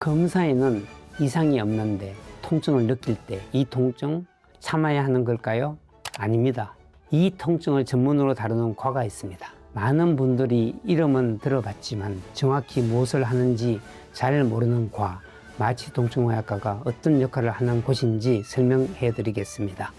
검사에는 이상이 없는데 통증을 느낄 때 이 통증 참아야 하는 걸까요? 아닙니다. 이 통증을 전문으로 다루는 과가 있습니다. 많은 분들이 이름은 들어봤지만 정확히 무엇을 하는지 잘 모르는 과, 마취 통증의학과가 어떤 역할을 하는 곳인지 설명해 드리겠습니다.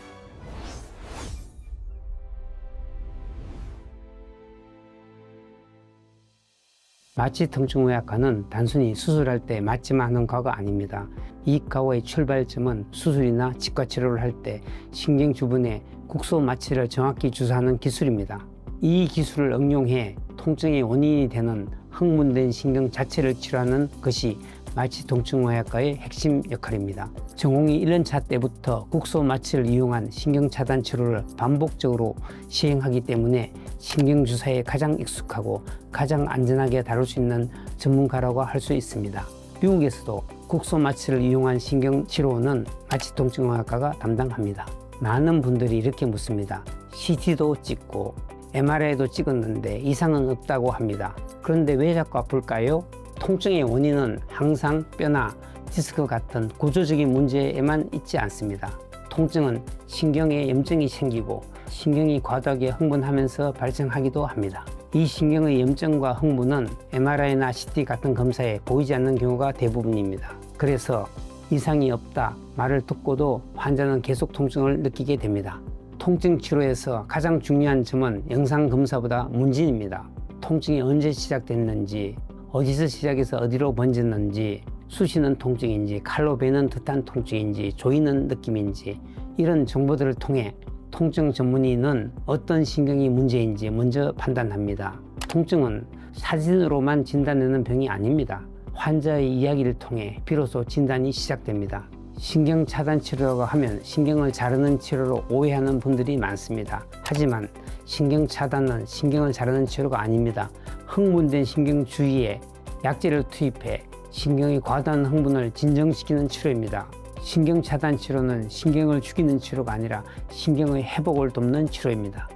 마취통증의학과는 단순히 수술할 때 마취만 하는 과가 아닙니다. 이 과의 출발점은 수술이나 치과 치료를 할 때 신경 주변에 국소 마취를 정확히 주사하는 기술입니다. 이 기술을 응용해 통증의 원인이 되는 흥분된 신경 자체를 치료하는 것이 마취통증의학과의 핵심 역할입니다. 전공이 1년차 때부터 국소 마취를 이용한 신경 차단 치료를 반복적으로 시행하기 때문에 신경 주사에 가장 익숙하고 가장 안전하게 다룰 수 있는 전문가라고 할 수 있습니다. 미국에서도 국소 마취를 이용한 신경 치료는 마취통증의학과가 담당합니다. 많은 분들이 이렇게 묻습니다. CT도 찍고 MRI도 찍었는데 이상은 없다고 합니다. 그런데 왜 자꾸 아플까요? 통증의 원인은 항상 뼈나 디스크 같은 구조적인 문제에만 있지 않습니다. 통증은 신경에 염증이 생기고 신경이 과도하게 흥분하면서 발생하기도 합니다. 이 신경의 염증과 흥분은 MRI나 CT 같은 검사에 보이지 않는 경우가 대부분입니다. 그래서 이상이 없다 말을 듣고도 환자는 계속 통증을 느끼게 됩니다. 통증 치료에서 가장 중요한 점은 영상 검사보다 문진입니다. 통증이 언제 시작됐는지, 어디서 시작해서 어디로 번졌는지, 쑤시는 통증인지, 칼로 베는 듯한 통증인지, 조이는 느낌인지 이런 정보들을 통해 통증 전문의는 어떤 신경이 문제인지 먼저 판단합니다. 통증은 사진으로만 진단되는 병이 아닙니다. 환자의 이야기를 통해 비로소 진단이 시작됩니다. 신경 차단 치료라고 하면 신경을 자르는 치료로 오해하는 분들이 많습니다. 하지만 신경 차단은 신경을 자르는 치료가 아닙니다. 흥분된 신경 주위에 약제를 투입해 신경의 과도한 흥분을 진정시키는 치료입니다. 신경 차단 치료는 신경을 죽이는 치료가 아니라 신경의 회복을 돕는 치료입니다.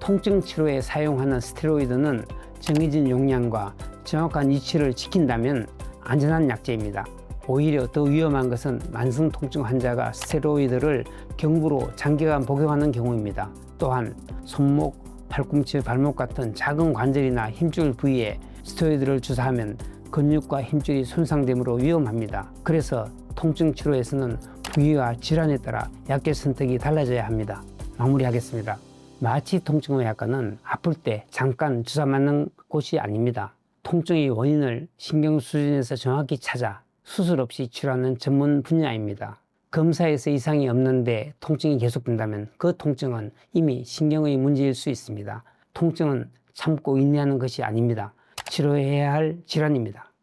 통증 치료에 사용하는 스테로이드는 정해진 용량과 정확한 위치를 지킨다면 안전한 약제입니다. 오히려 더 위험한 것은 만성 통증 환자가 스테로이드를 경부로 장기간 복용하는 경우입니다. 또한 손목, 팔꿈치, 발목 같은 작은 관절이나 힘줄 부위에 스테로이드를 주사하면 근육과 힘줄이 손상되므로 위험합니다. 그래서 통증 치료에서는 부위와 질환에 따라 약제 선택이 달라져야 합니다. 마무리하겠습니다. 마취 통증의학과는 아플 때 잠깐 주사 맞는 곳이 아닙니다. 통증의 원인을 신경 수준에서 정확히 찾아 수술 없이 치료하는 전문 분야입니다. 검사에서 이상이 없는데 통증이 계속된다면 그 통증은 이미 신경의 문제일 수 있습니다. 통증은 참고 인내하는 것이 아닙니다. 치료해야 할 질환입니다.